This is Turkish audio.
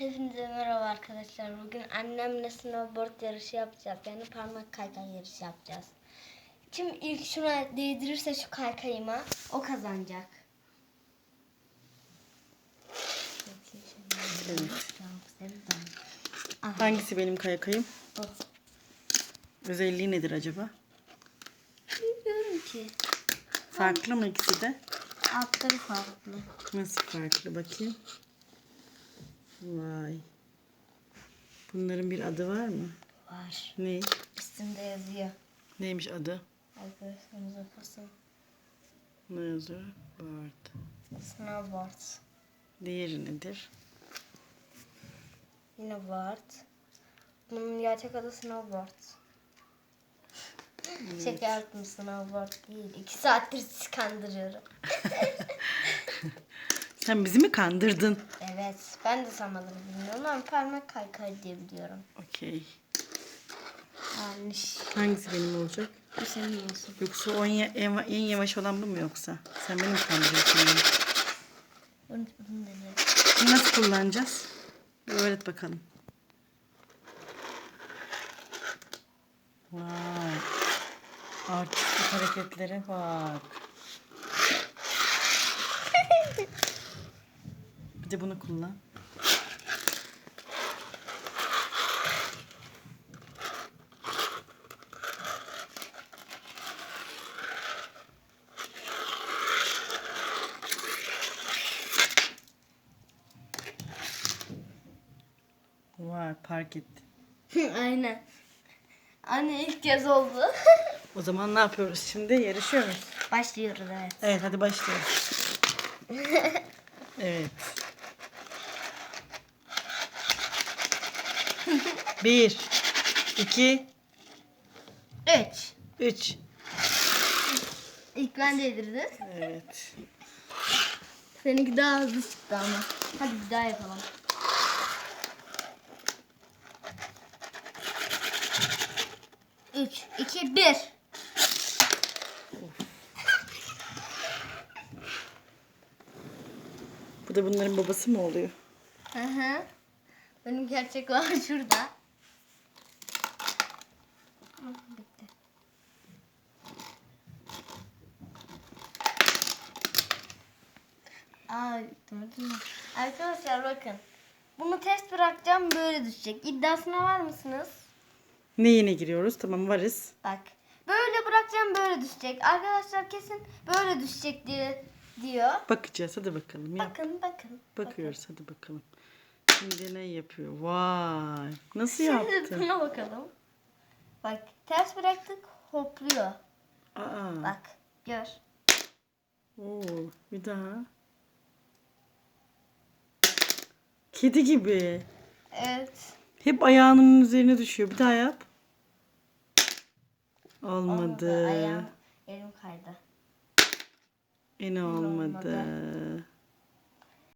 Hepinize merhaba arkadaşlar. Bugün annemle snowboard yarışı yapacağız. Yani parmak kaykay yarışı yapacağız. Kim ilk şuna değdirirse şu kaykayıma o kazanacak. Hangisi benim kaykayım? o. Özelliği nedir acaba? Bilmiyorum ki. Farklı mı ikisi de? Altları farklı. Nasıl farklı bakayım? Vay. Bunların bir adı var mı? Var. Ne? Üstünde yazıyor. Neymiş adı? Arkadaşlarımıza basın. Ne yazıyor? Board. Snowboard. Diğeri nedir? Yine board. Bunun gerçek adı snowboard. Şaka yaptım snowboard değil. İki saattir sizi kandırıyorum. Sen bizi mi kandırdın? Evet ben de sanmadım bilmiyorum ama parmak kaykay diye biliyorum. Okey. Yanlış. Hangisi benim olacak? Bu senin olsun. Yoksa o en, ya- en, en yavaş olan bu mu yoksa? Sen beni mi kandırıyorsun? beni? Bunu, bunu deneyelim. Bunu nasıl kullanacağız? Bir öğret bakalım. Vay. Artistik hareketlere bak. De bunu kullan. Vay park etti. Aynen. Anne ilk kez oldu. O zaman ne yapıyoruz şimdi? Yarışıyor muyuz? Başlıyoruz evet. Evet hadi başlayalım. evet. Bir, iki, Üç. üç. İlk ben değdirdim. Evet. Seninki daha hızlı çıktı ama. Hadi bir daha yapalım. Üç, iki, bir. Bu da bunların babası mı oluyor? Hı hı. Benim gerçek var şurada. Bitti. Aa, gördün? Arkadaşlar bakın. Bunu test bırakacağım böyle düşecek. İddiasına var mısınız? Neyine giriyoruz? Tamam varız. Bak. Böyle bırakacağım böyle düşecek. Arkadaşlar kesin böyle düşecek diye diyor. Bakacağız hadi bakalım. Yap. Bakın bakın. Bakıyoruz hadi bakalım. Şimdi ne yapıyor? Vay. Nasıl Şimdi yaptı? buna bakalım. Bak ters bıraktık hopluyor. Aa. Bak gör. Oo, bir daha. Kedi gibi. Evet. Hep ayağının üzerine düşüyor. Bir daha yap. Olmadı. Olmadı. Ayağım, elim kaydı. Yine olmadı. olmadı.